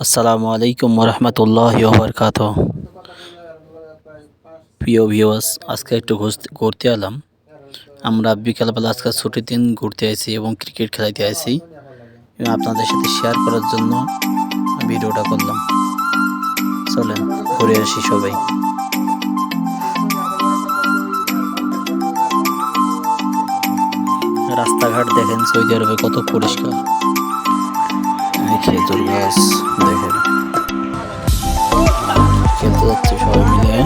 আসসালামু আলাইকুম রহমতুল্লাহ বরকাত প্রিয় ভিউয়ার্স আজকে একটু ঘুরতে এলাম। আমরা বিকালবেলা আজকে ছুটির দিন ঘুরতে আসি এবং ক্রিকেট খেলাইতে এবং আপনাদের সাথে শেয়ার করার জন্য ভিডিওটা করলাম। চলেন, ঘুরে আসি সবাই। রাস্তাঘাট দেখেন সৌদি আরবে কত পরিষ্কার। খেজুর গাছ দেখেন। খেলতে যাচ্ছে সবাই মিলে।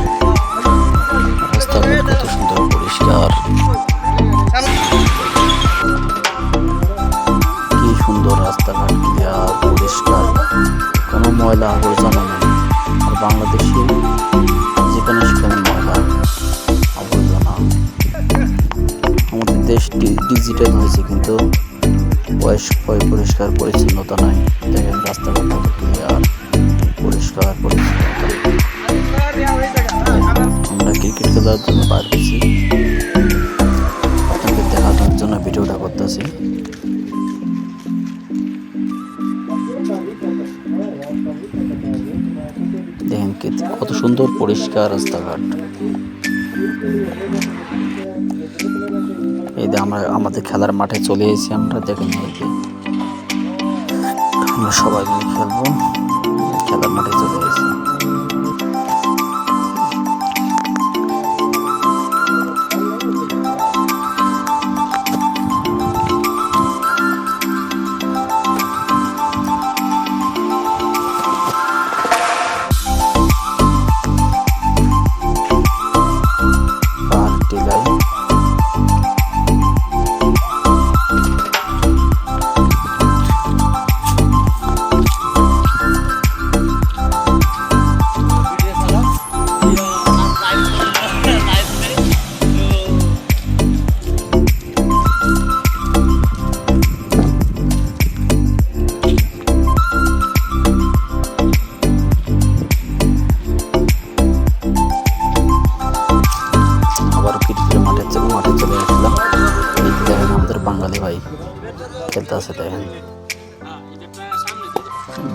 রাস্তাঘাট কত সুন্দর পরিষ্কার। কি সুন্দর রাস্তাঘাট ক্লিয়ার পরিষ্কার। কোনো ময়লা আবর্জনা নেই। আর বাংলাদেশে যেখানে সেখানে ময়লা আবর্জনা। আমাদের দেশ ডিজিটাল হয়েছে কিন্তু পরিষ্কার পরিচ্ছন্নতা নাই দেখেন রাস্তাঘাট পরিষ্কার পরিচ্ছন্নতা আমরা ক্রিকেট খেলার জন্য বার হয়েছি? আপনাকে দেখানোর জন্য ভিডিওটা করতেছি। দেখেন কত সুন্দর পরিষ্কার রাস্তাঘাট। এই যে আমরা আমাদের খেলার মাঠে চলে এসেছি আমরা, দেখেন আমরা সবাই মিলে খেলব। খেলার মাঠে চলে এসেছি। ভাই, খেলতে আছে দেখেন।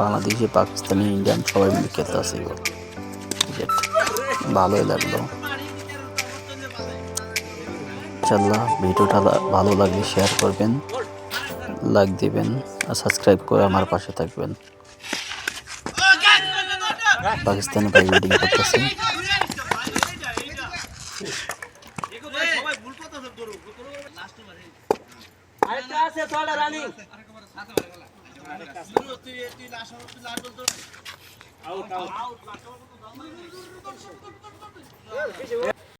বাংলাদেশি, পাকিস্তানি, ইন্ডিয়ান সবাই মিলে খেলতে ক্রিকেট ভালোই লাগল। ইনশাল্লাহ ভিডিওটা ভালো লাগলে শেয়ার করবেন লাইক দিবেন, আর সাবস্ক্রাইব করে আমার পাশে থাকবেন। পাকিস্তানি ভাই ব্যাটিং করতেছে। আরেকটা আছে চলে রানিং